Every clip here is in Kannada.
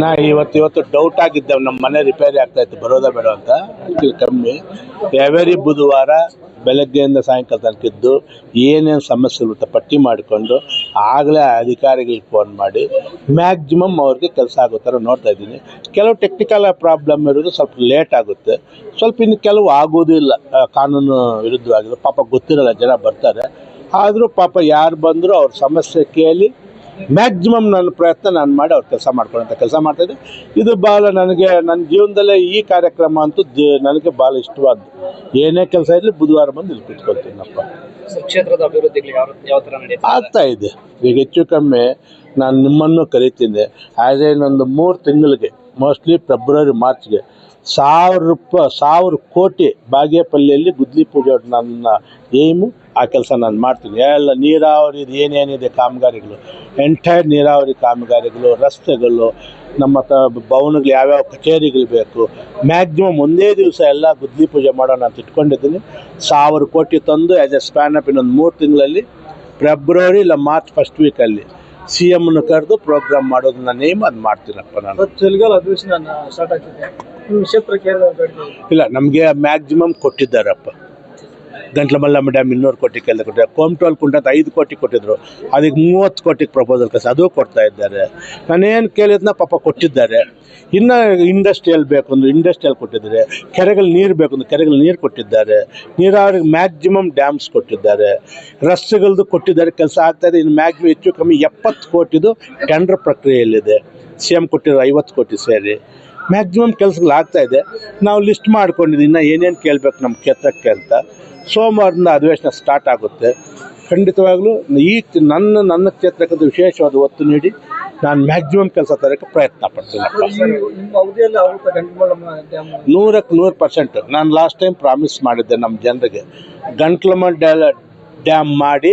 ನಾ ಇವತ್ತು ಇವತ್ತು ಡೌಟ್ ಆಗಿದ್ದೆ ನಮ್ಮ ಮನೆ ರಿಪೇರಿ ಆಗ್ತಾ ಇತ್ತು, ಬರೋದಾ ಬೇಡ ಅಂತ. ಕಮ್ಮಿ. ಎವರಿ ಬುಧವಾರ ಬೆಳಗ್ಗೆಯಿಂದ ಸಾಯಂಕಾಲ ತನಕ ಇದ್ದು ಏನೇನು ಸಮಸ್ಯೆ ಇರುತ್ತೆ ಪಟ್ಟಿ ಮಾಡಿಕೊಂಡು ಆಗಲೇ ಅಧಿಕಾರಿಗಳಿಗೆ ಫೋನ್ ಮಾಡಿ ಮ್ಯಾಕ್ಸಿಮಮ್ ಅವ್ರಿಗೆ ಕೆಲಸ ಆಗೋ ಥರ ನೋಡ್ತಾ ಇದ್ದೀನಿ. ಕೆಲವು ಟೆಕ್ನಿಕಲ್ ಪ್ರಾಬ್ಲಮ್ ಇರೋದು ಸ್ವಲ್ಪ ಲೇಟ್ ಆಗುತ್ತೆ. ಸ್ವಲ್ಪ ಇನ್ನು ಕೆಲವು ಆಗೋದಿಲ್ಲ ಕಾನೂನು ವಿರುದ್ಧವಾಗಿದೆ ಪಾಪ ಗೊತ್ತಿರಲ್ಲ, ಜನ ಬರ್ತಾರೆ. ಆದರೂ ಪಾಪ ಯಾರು ಬಂದರೂ ಅವ್ರ ಸಮಸ್ಯೆ ಕೇಳಿ ಮ್ಯಾಕ್ಸಿಮಮ್ ನನ್ನ ಪ್ರಯತ್ನ ನಾನು ಮಾಡಿ ಅವ್ರು ಕೆಲಸ ಮಾಡ್ಕೊಳ್ಳೋಂಥ ಕೆಲಸ ಮಾಡ್ತಾಯಿದ್ದೆ ಇದು ಭಾಳ ನನಗೆ ನನ್ನ ಜೀವನದಲ್ಲೇ ಈ ಕಾರ್ಯಕ್ರಮ ಅಂತೂ ನನಗೆ ಭಾಳ ಇಷ್ಟವಾದ್ದು. ಏನೇ ಕೆಲಸ ಇರಲಿ ಬುಧವಾರ ಬಂದು ಇಲ್ಲಿ ಕುತ್ಕೊಳ್ತೀನಪ್ಪ. ಕ್ಷೇತ್ರದ ಅಭಿವೃದ್ಧಿಗಳು ಯಾವ ನಡೆಯುತ್ತೆ ಆಗ್ತಾ ಇದೆ. ಈಗ ಹೆಚ್ಚು ಕಮ್ಮಿ ನಾನು ನಿಮ್ಮನ್ನು ಕರಿತೀನಿ. ಆ್ಯಸ್ ಇನ್ನೊಂದು ಮೂರು ತಿಂಗಳಿಗೆ ಮೋಸ್ಟ್ಲಿ ಫೆಬ್ರವರಿ ಮಾರ್ಚ್ಗೆ ಸಾವಿರ ರೂಪಾಯಿ ಸಾವಿರ ಕೋಟಿ ಬಾಗೇಪಲ್ಲಿಯಲ್ಲಿ ಗುದ್ಲಿ ಪೂಜೆ ನನ್ನ ಏಮು ಆ ಕೆಲಸ ನಾನು ಮಾಡ್ತೀನಿ. ಎಲ್ಲ ನೀರಾವರಿ ಏನೇನಿದೆ ಕಾಮಗಾರಿಗಳು? ಎಂಟೈರ್ ನೀರಾವರಿ ಕಾಮಗಾರಿಗಳು ರಸ್ತೆಗಳು ನಮ್ಮ ತ ಭವನಗಳು ಯಾವ್ಯಾವ ಕಚೇರಿಗಳು ಬೇಕು? ಮ್ಯಾಕ್ಸಿಮಮ್ ಒಂದೇ ದಿವಸ ಎಲ್ಲ ಗುದ್ಲಿ ಪೂಜೆ ಮಾಡೋಣ ಅಂತ ಇಟ್ಕೊಂಡಿದ್ದೀನಿ. ಸಾವಿರ ಕೋಟಿ ತಂದು ಆ್ಯಸ್ ಎ ಸ್ಪ್ಯಾನ್ ಅಪ್ ಇನ್ನೊಂದು ಮೂರು ತಿಂಗಳಲ್ಲಿ ಫೆಬ್ರವರಿ ಇಲ್ಲ ಮಾರ್ಚ್ ಫಸ್ಟ್ ವೀಕಲ್ಲಿ ಸಿ ಎಮ್ನ ಕರೆದು ಪ್ರೋಗ್ರಾಮ್ ಮಾಡೋದು ನನ್ನ ನೇಮ್ ಅದು ಮಾಡ್ತೀನಪ್ಪ ನಾನು. ಅಧಿವೇಶನ ಸ್ಟಾರ್ಟ್ ಆಗ್ತಿದೆ. ಕ್ಷೇತ್ರಕ್ಕೆ? ಇಲ್ಲ ನಮಗೆ ಮ್ಯಾಕ್ಸಿಮಮ್ ಕೊಟ್ಟಿದ್ದಾರಪ್ಪ. ಗಂಟ್ಲ ಮಲ್ಲಮ್ಮ ಡ್ಯಾಮ್ ಇನ್ನೂರು ಕೋಟಿ ಕೆಲಸ ಕೊಟ್ಟಿದ್ದಾರೆ ಕೋಮ್ಟೋಲ್ ಅಂತ ಐದು ಕೋಟಿ ಕೊಟ್ಟಿದ್ರು. ಅದಕ್ಕೆ ಮೂವತ್ತು ಕೋಟಿಗೆ ಪ್ರಪೋಸಲ್ ಕಸ ಅದು ಕೊಡ್ತಾ ಇದ್ದಾರೆ. ನಾನೇನು ಕೇಳಿದ್ನ ಪಾಪ ಕೊಟ್ಟಿದ್ದಾರೆ. ಇನ್ನು ಇಂಡಸ್ಟ್ರಿಯಲ್ ಬೇಕು ಅಂದ್ರೆ ಇಂಡಸ್ಟ್ರಿಯಲ್ ಕೊಟ್ಟಿದ್ದಾರೆ. ಕೆರೆಗಳು ನೀರು ಬೇಕು ಅಂದ್ರೆ ಕೆರೆಗಳು ನೀರು ಕೊಟ್ಟಿದ್ದಾರೆ. ನೀರಾವರಿಗೆ ಮ್ಯಾಕ್ಸಿಮಮ್ ಡ್ಯಾಮ್ಸ್ ಕೊಟ್ಟಿದ್ದಾರೆ. ರಸ್ತೆಗಳದ್ದು ಕೊಟ್ಟಿದ್ದಾರೆ, ಕೆಲಸ ಆಗ್ತಾಯಿದೆ ಇನ್ನು ಮ್ಯಾಕ್ಸಿಮಮ್ ಹೆಚ್ಚು ಕಮ್ಮಿ ಎಪ್ಪತ್ತು ಕೋಟಿದು ಟೆಂಡರ್ ಪ್ರಕ್ರಿಯೆಯಲ್ಲಿದೆ. ಸಿ ಎಂ ಕೊಟ್ಟಿರೋ ಐವತ್ತು ಕೋಟಿ ಸೇರಿ. ಮ್ಯಾಕ್ಸಿಮಮ್ ಕೆಲಸಗಳು ಆಗ್ತಾ ಇದೆ. ನಾವು ಲಿಸ್ಟ್ ಮಾಡ್ಕೊಂಡಿದ್ದೀವಿ. ಇನ್ನೂ ಏನೇನು ಕೇಳಬೇಕು ನಮ್ಮ ಕ್ಷೇತ್ರಕ್ಕೆ ಅಂತ. ಸೋಮವಾರದಿಂದ ಅಧಿವೇಶನ ಸ್ಟಾರ್ಟ್ ಆಗುತ್ತೆ. ಖಂಡಿತವಾಗ್ಲೂ ಈ ನನ್ನ ನನ್ನ ಕ್ಷೇತ್ರಕ್ಕಂತ ವಿಶೇಷವಾದ ಒತ್ತು ನೀಡಿ ನಾನು ಮ್ಯಾಕ್ಸಿಮಮ್ ಕೆಲಸ ತರೋಕ್ಕೆ ಪ್ರಯತ್ನ ಪಡ್ತೀನಿ. ನೂರಕ್ಕೆ ನೂರು ಪರ್ಸೆಂಟ್ ನಾನು ಲಾಸ್ಟ್ ಟೈಮ್ ಪ್ರಾಮಿಸ್ ಮಾಡಿದ್ದೆ ನಮ್ಮ ಜನರಿಗೆ. ಗಂಟ್ಲಮ್ಮ ಡ್ಯಾ ಡ್ಯಾಮ್ ಮಾಡಿ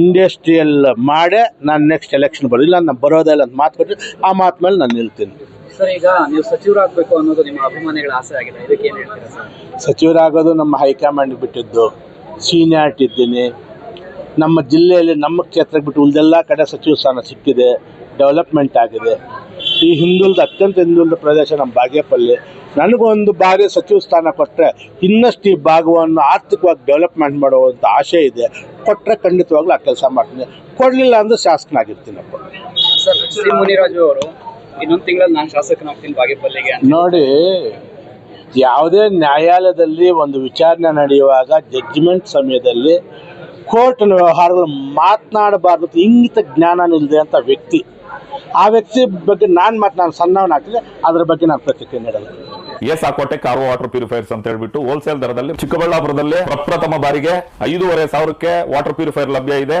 ಇಂಡಸ್ಟ್ರಿಯಲ್ ಮಾಡೇ ನಾನು ನೆಕ್ಸ್ಟ್ ಎಲೆಕ್ಷನ್ ಬರೋದು. ಇಲ್ಲ ನಾನು ಬರೋದಿಲ್ಲ ಅಂತ ಮಾತು ಕೊಟ್ಟು ಆ ಮಾತು ಮೇಲೆ ನಾನು ನಿಲ್ತೀನಿ. ಸರ್ ಈಗ ನೀವು ಸಚಿವರಾಗಬೇಕು ಅನ್ನೋದು ನಿಮ್ಮ ಅಭಿಮಾನಿಗಳ ಆಸೆ ಆಗಿದೆ. ಇದಕ್ಕೆ ಏನು ಹೇಳ್ತೀರಾ ಸರ್? ಸಚಿವರಾಗೋದು ನಮ್ಮ ಹೈಕಮಾಂಡ್ ಬಿಟ್ಟಿದ್ದು. ಸೀನಿಯಾರಿಟಿ ಇದ್ದೀನಿ. ನಮ್ಮ ಜಿಲ್ಲೆಯಲ್ಲಿ ನಮ್ಮ ಕ್ಷೇತ್ರಕ್ಕೆ ಬಿಟ್ಟು ಉಳಿದೆಲ್ಲ ಕಡೆ ಸಚಿವ ಸ್ಥಾನ ಸಿಕ್ಕಿದೆ. ಡೆವಲಪ್ಮೆಂಟ್ ಆಗಿದೆ. ಈ ಹಿಂದುಳಿದ ಅತ್ಯಂತ ಹಿಂದುಳಿದ ಪ್ರದೇಶ ನಮ್ಮ ಬಾಗೇಪಲ್ಲಿ. ನನಗೊಂದು ಬಾರಿ ಸಚಿವ ಸ್ಥಾನ ಕೊಟ್ಟರೆ ಇನ್ನಷ್ಟು ಈ ಭಾಗವನ್ನು ಆರ್ಥಿಕವಾಗಿ ಡೆವಲಪ್ಮೆಂಟ್ ಮಾಡುವಂಥ ಆಶೆ ಇದೆ. ಕೊಟ್ಟರೆ ಖಂಡಿತವಾಗ್ಲೂ ಆ ಕೆಲಸ ಮಾಡ್ತೀನಿ. ಕೊಡಲಿಲ್ಲ ಅಂದರೆ ಶಾಸಕನಾಗಿರ್ತೀನಪ್ಪ ಸರ್ ಸಿ ಮುನಿರಾಜು ಅವರು ಇನ್ನೊಂದು ತಿಂಗಳಲ್ಲಿ ನಾನು ಶಾಸಕನಾಗ್ತೀನಿ ಬಾಗೇಪಲ್ಲಿಗೆ ನೋಡಿ ಯಾವುದೇ ನ್ಯಾಯಾಲಯದಲ್ಲಿ ಒಂದು ವಿಚಾರಣೆ ನಡೆಯುವಾಗ ಜಡ್ಜ್ಮೆಂಟ್ ಸಮಯದಲ್ಲಿ ಕೋರ್ಟ್ನ ವ್ಯವಹಾರಗಳು ಮಾತನಾಡಬಾರ್ದು ಇಂಗಿತ ಜ್ಞಾನ ನಿಲ್ಲದೆ ಅಂತ ವ್ಯಕ್ತಿ. ಆ ವ್ಯಕ್ತಿ ಬಗ್ಗೆ ನಾನು ಮಾತು ನಾನು ಸಣ್ಣವನಾಗ್ತದೆ ಅದ್ರ ಬಗ್ಗೆ ನಾನು ಪ್ರತಿಕ್ರಿಯೆ ನೀಡಲ್ಲ. ಎಸ್ ಆಕೋಟೆ ಕಾರ್ ವಾಟರ್ ಪ್ಯೂರಿಫೈರ್ಸ್ ಅಂತ ಹೇಳ್ಬಿಟ್ಟು ಹೋಲ್ಸೇಲ್ ದರದಲ್ಲಿ ಚಿಕ್ಕಬಳ್ಳಾಪುರದಲ್ಲಿ ಪ್ರಪ್ರಥಮ ಬಾರಿಗೆ ಐದೂವರೆ ಸಾವಿರಕ್ಕೆ ವಾಟರ್ ಪ್ಯೂರಿಫೈರ್ ಲಭ್ಯ ಇದೆ.